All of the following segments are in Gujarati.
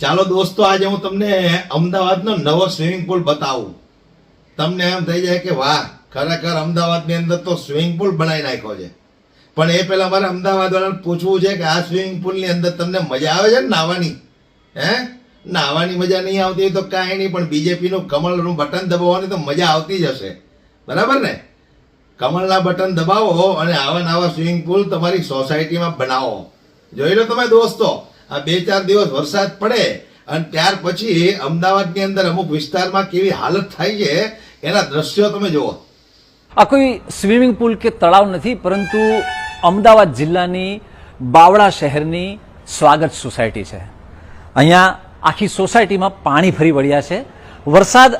ચાલો દોસ્તો, આજે હું તમને અમદાવાદનો નવો સ્વિમિંગ પુલ બતાવું. તમને એમ થઈ જાય કે વાહ, ખરેખર અમદાવાદની અંદર તો સ્વિમિંગ પુલ બનાવી નાખ્યો છે. પણ એ પહેલાં મારે અમદાવાદ વાળાને પૂછવું છે કે આ સ્વિમિંગ પુલની અંદર તમને મજા આવે છે ને નાહવાની? હે? નાહવાની મજા નહીં આવતી તો કાંઈ નહીં, પણ બીજેપીનું કમળનું બટન દબાવવાની તો મજા આવતી જ હશે. બરાબર ને? કમળના બટન દબાવો અને આવા નવા સ્વિમિંગ પુલ તમારી સોસાયટીમાં બનાવો. જોઈ લો તમે દોસ્તો. આ બે ચાર દિવસ વરસાદ પડે અને ત્યાર પછી અમદાવાદની અંદર અમુક વિસ્તારમાં કેવી હાલત થાય છે, એના દ્રશ્યો તમે જુઓ. આ કોઈ સ્વિમિંગ પુલ કે તળાવ નથી, પરંતુ અમદાવાદ જિલ્લાની બાવળા શહેરની સ્વાગત સોસાયટી છે. અહીંયા આખી સોસાયટીમાં પાણી ફરી વળ્યા છે. વરસાદ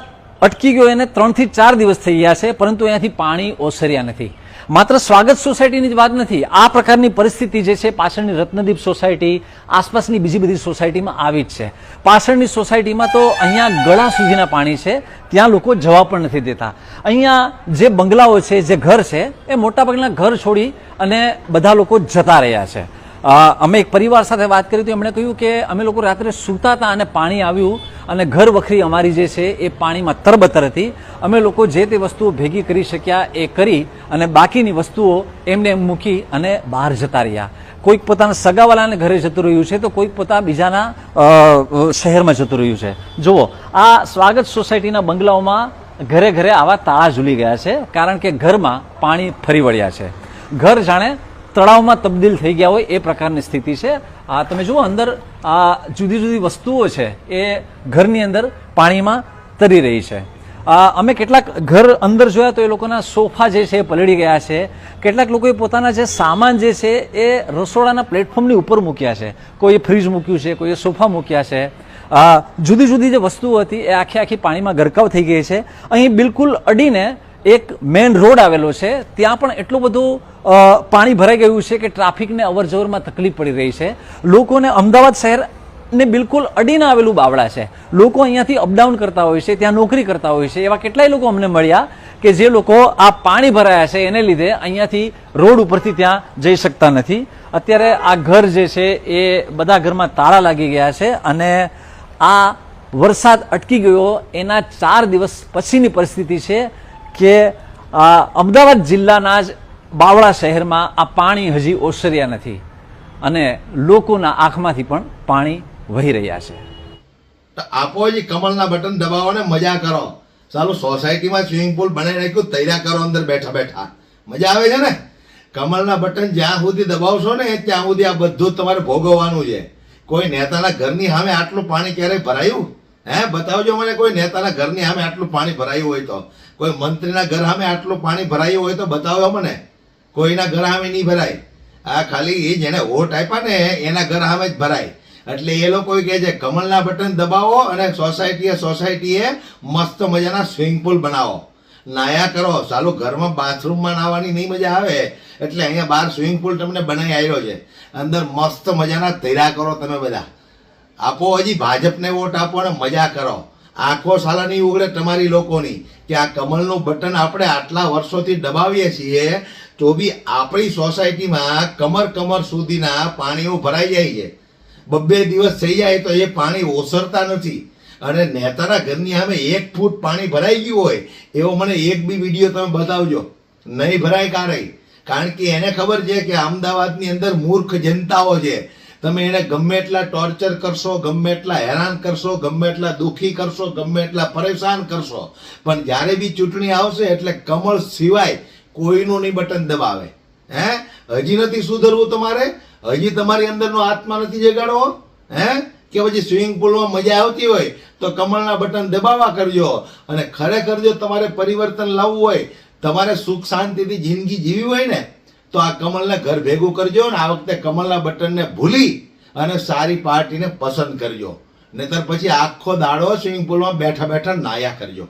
અટકી ગયો એને ત્રણથી ચાર દિવસ થઈ ગયા છે, પરંતુ અહીંયાથી પાણી ઓસર્યા નથી. માત્ર સ્વાગત સોસાયટીની જ વાત નથી, આ પ્રકારની પરિસ્થિતિ જે છે, પાછળની રત્નદીપ સોસાયટી, આસપાસની બીજી બધી સોસાયટીમાં આવી જ છે. પાછળની સોસાયટીમાં તો અહીંયા ગળા સુધીના પાણી છે, ત્યાં લોકો જવા પણ નથી દેતા. અહીંયા જે બંગલાઓ છે, જે ઘર છે, એ મોટાભાગના ઘર છોડી અને બધા લોકો જતા રહ્યા છે. અમે એક પરિવાર સાથે વાત કરી તો એમણે કહ્યું કે અમે લોકો રાત્રે સૂતા હતા અને પાણી આવ્યું અને ઘર વખરી અમારી જે છે એ પાણીમાં તરબતર હતી. અમે લોકો જે તે વસ્તુઓ ભેગી કરી શક્યા એ કરી અને બાકીની વસ્તુઓ એમને એમ મૂકી અને બહાર જતા રહ્યા. કોઈક પોતાના સગાવાલાને ઘરે જતું રહ્યું છે તો કોઈક પોતા બીજાના શહેરમાં જતું રહ્યું છે. જુઓ, આ સ્વાગત સોસાયટીના બંગલાઓમાં ઘરે ઘરે આવા તાળા ઝૂલી ગયા છે કારણ કે ઘરમાં પાણી ફરી વળ્યા છે. ઘર જાણે તળાવમાં તબદીલ થઈ ગયા હોય એ પ્રકારની સ્થિતિ છે. આ તમે જુઓ, અંદર આ જુદી જુદી વસ્તુઓ છે એ ઘરની અંદર પાણીમાં તરી રહી છે. અમે કેટલાક ઘર અંદર જોયા તો એ લોકોના સોફા જે છે એ પલળી ગયા છે. કેટલાક લોકોએ પોતાના જે સામાન જે છે એ રસોડાના પ્લેટફોર્મની ઉપર મૂક્યા છે. કોઈએ ફ્રીજ મૂક્યું છે કોઈએ સોફા મૂક્યા છે. જુદી જુદી જે વસ્તુઓ હતી એ આખી આખી પાણીમાં ગરકાવ થઈ ગઈ છે. અહીં બિલકુલ અડીને એક મેઇન રોડ આવેલો છે, ત્યાં પણ એટલું બધું પાણી ભરાઈ ગયું છે કે ટ્રાફિકને અવર જવરમાં તકલીફ પડી રહી છે. લોકોને અમદાવાદ શહેર ને બિલકુલ અડીને આવેલું બાવળા છે. લોકો અહીંયાથી અપડાઉન કરતા હોય છે, ત્યાં નોકરી કરતા હોય છે. એવા કેટલાય લોકો અમને મળ્યા કે જે લોકો આ પાણી ભરાયા છે, એને લીધે અહીંયાથી રોડ ઉપરથી ત્યાં જઈ શકતા નથી. અત્યારે આ ઘર જે છે, એ બધા ઘરમાં તાળા લાગી ગયા છે અને આ વરસાદ અટકી ગયો. એના ચાર દિવસ પછીની પરિસ્થિતિ છે. કે અમદાવાદ જિલ્લાના જ બાવળા શહેરમાં આ પાણી હજી ઓસર્યા નથી અને લોકોના આંખમાંથી પણ પાણી વહી રહ્યા છે. આપો હજી કમળના બટન દબાવો ને મજા કરો. ચાલો સોસાયટીમાં સ્વિમિંગ પુલ બનાવી નાખ્યું, તૈયાર કરો અંદર બેઠા બેઠા. મજા આવે છે ને? કમળના બટન જ્યાં સુધી દબાવશો ને ત્યાં સુધી આ બધું તમારે ભોગવવાનું છે. કોઈ નેતાના ઘરની સામે આટલું પાણી ક્યારેય ભરાયું? હે, બતાવજો મને કોઈ નેતાના ઘરની સામે આટલું પાણી ભરાયું હોય તો. કોઈ મંત્રીના ઘર સામે આટલું પાણી ભરાયું હોય તો બતાવો મને કોઈના ઘર સામે નહીં ભરાય. આ ખાલી એ જેને વોટ આપ્યા ને એના ઘર સામે જ ભરાય. એટલે એ લોકો કહે છે, કમલના બટન દબાવો અને સોસાયટીએ સોસાયટીએ મસ્ત મજાના સ્વિમિંગ પુલ બનાવો. નાયા કરો. સાલું ઘરમાં બાથરૂમમાં નાહવાની નહીં મજા આવે. એટલે અહીંયા બહાર સ્વિમિંગ પુલ તમને બનાવી આવ્યો છે. અંદર મસ્ત મજાના તૈયાર કરો તમે બધા. આપો હજી ભાજપને વોટ આપો અને મજા કરો. આંખો સાલા નહીં ઉગડે તમારી લોકોની. કે આ કમળનું બટન આપણે આટલા વર્ષોથી દબાવીએ છીએ, તો બી આપણી સોસાયટીમાં કમર કમર સુધીના પાણીઓ ભરાઈ જાય છે. બબ્બે દિવસ થઈ જાય તો એ પાણી ઓસરતા નથી. અને નેતાના ઘરની સામે એક ફૂટ પાણી ભરાઈ ગયું હોય, એવો મને એક બી વીડિયો તમે બતાવજો. નહીં ભરાય કારય કારણ કે એને ખબર છે કે અમદાવાદની અંદર મૂર્ખ જનતાઓ છે. તમે એને ગમે એટલા ટોર્ચર કરશો, ગમે એટલા હેરાન કરશો, ગમે એટલા દુઃખી કરશો, ગમે એટલા પરેશાન કરશો, પણ જ્યારે બી ચૂંટણી આવશે એટલે કમળ સિવાય કોઈનું નહીં બટન દબાવે. હે? હજી નથી સુધરવું તમારે? હજી તમારી અંદરનો આત્મા નથી જગાડવો? હે? કે પછી સ્વિમિંગ પુલમાં મજા આવતી હોય તો કમળના બટન દબાવવા કરજો. અને ખરેખર જો તમારે પરિવર્તન લાવવું હોય, તમારે સુખ શાંતિથી જિંદગી જીવી હોય ને તો આ કમલને ઘર ભેગું કરજો ને આ વખતે કમલના બટનને ભૂલી અને સારી પાર્ટીને પસંદ કરજો. નહીતર પછી આખો દાડો સ્વિમિંગ પુલમાં બેઠા બેઠા નાયા કરજો.